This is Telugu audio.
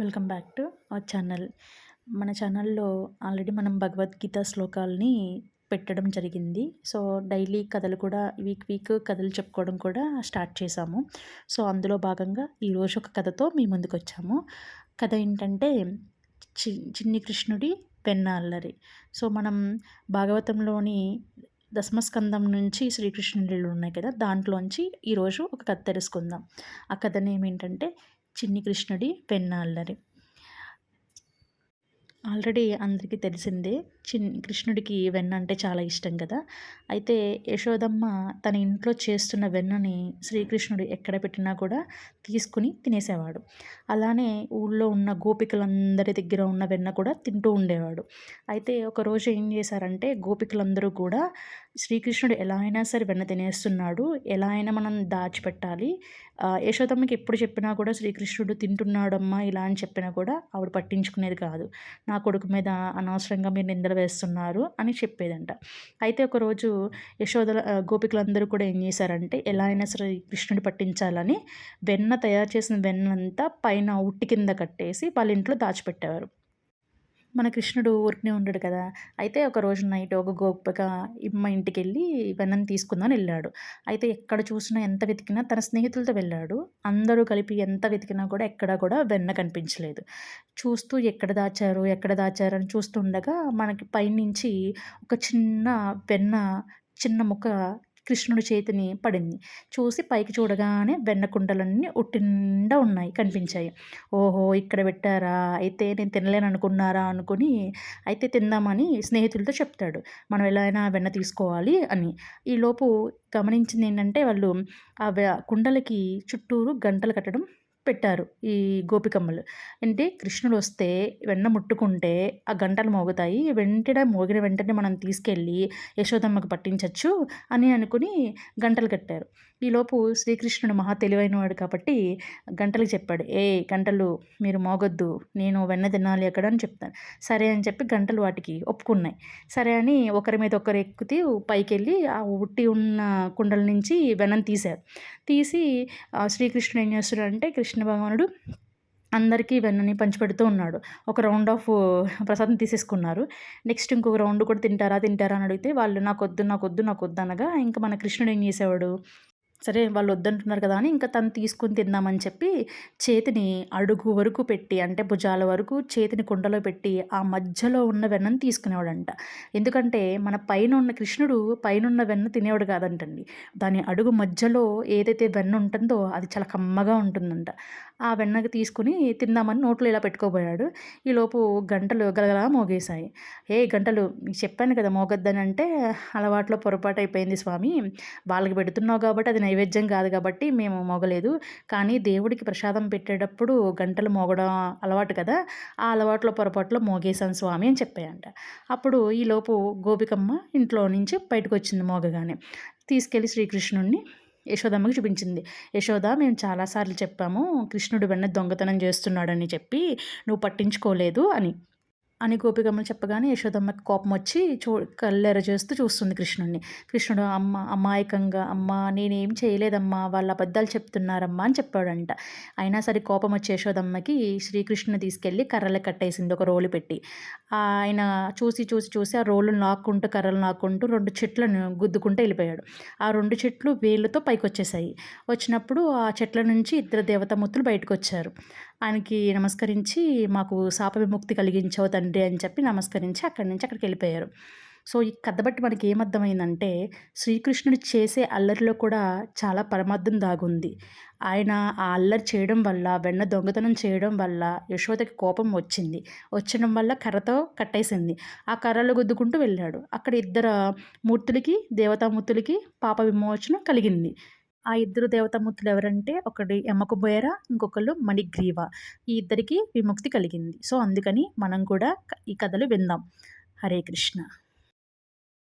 Welcome back to our channel. మన ఛానల్లో ఆల్రెడీ మనం భగవద్గీత శ్లోకాలని పెట్టడం జరిగింది. సో డైలీ కథలు కూడా వీక్ వీక్ కథలు చెప్పుకోవడం కూడా స్టార్ట్ చేశాము. సో అందులో భాగంగా ఈరోజు ఒక కథతో మీ ముందుకు వచ్చాము కథ ఏంటంటే చి చిన్ని కృష్ణుడి పెన్న అల్లరి. సో మనం భాగవతంలోని దశమస్కందం నుంచి శ్రీకృష్ణుడు ఉన్నాయి కదా దాంట్లోంచి ఈరోజు ఒక కథ తెలుసుకుందాం. ఆ కథ నేమేంటంటే చిన్ని కృష్ణుడి పెన్నాళ్ళరి ఆల్రెడీ అందరికీ తెలిసిందే చిన్ కృష్ణుడికి వెన్న అంటే చాలా ఇష్టం కదా. అయితే యశోదమ్మ తన ఇంట్లో చేస్తున్న వెన్నని శ్రీకృష్ణుడు ఎక్కడ పెట్టినా కూడా తీసుకుని తినేసేవాడు. అలానే ఊళ్ళో ఉన్న గోపికలందరి దగ్గర ఉన్న వెన్న కూడా తింటూ ఉండేవాడు. అయితే ఒకరోజు ఏం చేశారంటే గోపికలందరూ కూడా శ్రీకృష్ణుడు ఎలా అయినా సరే వెన్న తినేస్తున్నాడు ఎలా అయినా మనం దాచిపెట్టాలి యశోదమ్మకి ఎప్పుడు చెప్పినా కూడా శ్రీకృష్ణుడు తింటున్నాడమ్మా ఇలా అని చెప్పినా కూడా ఆవిడ పట్టించుకునేది కాదు. నా కొడుకు మీద అనవసరంగా మీరు నిందలు వేస్తున్నారు అని చెప్పేదంట. అయితే ఒకరోజు యశోదల గోపికలందరూ కూడా ఏం చేశారంటే ఎలా అయినా సరే కృష్ణుడు పట్టించాలని వెన్న తయారు చేసిన వెన్నంతా పైన ఉట్టి కింద కట్టేసి వాళ్ళ ఇంట్లో దాచిపెట్టేవారు. మన కృష్ణుడు ఊరికనే ఉండడు కదా. అయితే ఒక రోజు నైట్ ఒక గోపిక ఇమ్మ ఇంటికి వెళ్ళి వెన్నను తీసుకుందామని వెళ్ళాడు. అయితే ఎక్కడ చూసినా ఎంత వెతికినా తన స్నేహితులతో వెళ్ళాడు. అందరూ కలిపి ఎంత వెతికినా కూడా ఎక్కడా కూడా వెన్న కనిపించలేదు. చూస్తూ ఎక్కడ దాచారు ఎక్కడ దాచారు అని చూస్తుండగా మనకి పైనుంచి ఒక చిన్న వెన్న చిన్న ముక్క కృష్ణుడి చేతిని పడింది. చూసి పైకి చూడగానే వెన్న కుండలన్నీ ఉట్టిండా ఉన్నాయి కనిపించాయి. ఓహో ఇక్కడ పెట్టారా? అయితే నేను తినలేను అనుకున్నారా అనుకుని అయితే తిందామని స్నేహితులతో చెప్తాడు. మనం ఎలా అయినా వెన్న తీసుకోవాలి అని. ఈలోపు గమనించింది ఏంటంటే వాళ్ళు ఆ కుండలకి చుట్టూరు గంటలు కట్టడం పెట్టారు ఈ గోపికమ్మలు అంటే కృష్ణుడు వస్తే వెన్న ముట్టుకుంటే ఆ గంటలు మోగుతాయి. వెంటనే మోగిన వెంటనే మనం తీసుకెళ్ళి యశోదమ్మకు పట్టించవచ్చు అని అనుకుని గంటలు కట్టారు. ఈలోపు శ్రీకృష్ణుడు మహా తెలివైనవాడు కాబట్టి గంటలకు చెప్పాడు. ఏ గంటలు మీరు మోగొద్దు. నేను వెన్న తినాలి అక్కడ అని చెప్తాను. సరే అని చెప్పి గంటలు వాటికి ఒప్పుకున్నాయి. సరే అని ఒకరి మీద ఒకరు ఎక్కుతూ పైకి వెళ్ళి ఆ ఉట్టి ఉన్న కుండల నుంచి వెన్నం తీశారు. తీసి శ్రీకృష్ణుడు ఏం చేస్తున్నాడంటే కృష్ణ కృష్ణ భగవానుడు అందరికీ వెన్నని పంచిపెడుతూ ఉన్నాడు. ఒక రౌండ్ ఆఫ్ ప్రసాదం తీసేసుకున్నారు. నెక్స్ట్ ఇంకొక రౌండ్ కూడా తింటారా తింటారా అని అడిగితే వాళ్ళు నాకు వద్దు నాకు వద్దు నాకు వద్దు అనగా ఇంకా మన కృష్ణుడు ఏం చేసేవాడు? సరే వాళ్ళు వద్దంటున్నారు కదా అని ఇంకా తను తీసుకుని తిందామని చెప్పి చేతిని అడుగు వరకు పెట్టి అంటే భుజాల వరకు చేతిని కుండలో పెట్టి ఆ మధ్యలో ఉన్న వెన్నను తీసుకునేవాడంట. ఎందుకంటే మన పైన ఉన్న కృష్ణుడు పైన ఉన్న వెన్న తినేవాడు కాదంటండి. దాని అడుగు మధ్యలో ఏదైతే వెన్న ఉంటుందో అది చాలా కమ్మగా ఉంటుందంట. ఆ వెన్నకి తీసుకుని తిందామని నోట్లో ఇలా పెట్టుకోబోయాడు. ఈలోపు గంటలు గలగలా మోగేశాయి. ఏ గంటలు? చెప్పాను కదా మోగద్దని అంటే అలవాట్లో పొరపాటు అయిపోయింది స్వామి. వాళ్ళకి పెడుతున్నావు కాబట్టి అది నైవేద్యం కాదు కాబట్టి మేము మోగలేదు. కానీ దేవుడికి ప్రసాదం పెట్టేటప్పుడు గంటలు మోగడం అలవాటు కదా ఆ అలవాట్లో పొరపాట్లో మోగేశాను స్వామి అని చెప్పాయంట. అప్పుడు ఈలోపు గోపికమ్మ ఇంట్లో నుంచి బయటకు వచ్చింది మోగగానే. తీసుకెళ్ళి శ్రీకృష్ణుడిని యశోదమ్మకి చూపించింది. యశోద మేము చాలాసార్లు చెప్పాము కృష్ణుడు వెన్న దొంగతనం చేస్తున్నాడని చెప్పి నువ్వు పట్టించుకోలేదు అని. అని గోపికమ్మలు చెప్పగానే యశోదమ్మకి కోపం వచ్చి చూ కళ్ళెర చేస్తూ చూస్తుంది కృష్ణుడిని కృష్ణుడు అమ్మ అమాయకంగా అమ్మ నేనేం చేయలేదమ్మా వాళ్ళ అబద్ధాలు చెప్తున్నారమ్మా అని చెప్పాడంట. అయినా సరే కోపం వచ్చి యశోదమ్మకి శ్రీకృష్ణుని తీసుకెళ్ళి కర్రలు కట్టేసింది ఒక రోలు పెట్టి. ఆయన చూసి చూసి చూసి ఆ రోలు నాక్కుంటూ కర్రలు నాక్కుంటూ రెండు చెట్లను గుద్దుకుంటూ వెళ్ళిపోయాడు. ఆ రెండు చెట్లు వేళ్ళతో పైకి వచ్చేసాయి వచ్చినప్పుడు ఆ చెట్ల నుంచి ఇద్దరు దేవతామూర్తులు బయటకు వచ్చారు ఆయనకి నమస్కరించి మాకు శాప విముక్తి కలిగించవు తండ్రి అని చెప్పి నమస్కరించి అక్కడి నుంచి అక్కడికి వెళ్ళిపోయారు. సో ఈ కథ బట్టి మనకి ఏమర్థమైందంటే శ్రీకృష్ణుడు చేసే అల్లరిలో కూడా చాలా పరమార్థం దాగుంది. ఆయన ఆ అల్లరి చేయడం వల్ల వెన్న దొంగతనం చేయడం వల్ల యశోదకి కోపం వచ్చింది. వచ్చడం వల్ల కర్రతో కట్టేసింది. ఆ కర్రలు గుద్దుకుంటూ వెళ్ళాడు. అక్కడ ఇద్దరు మూర్తులకి దేవతామూర్తులకి పాప విమోచనం కలిగింది. ఆ ఇద్దరు దేవతామూర్తులు ఎవరంటే ఒకటి బోయర ఇంకొకళ్ళు మణిగ్రీవ. ఈ ఇద్దరికి విముక్తి కలిగింది. సో అందుకని మనం కూడా ఈ కథలు విందాం. హరే కృష్ణ.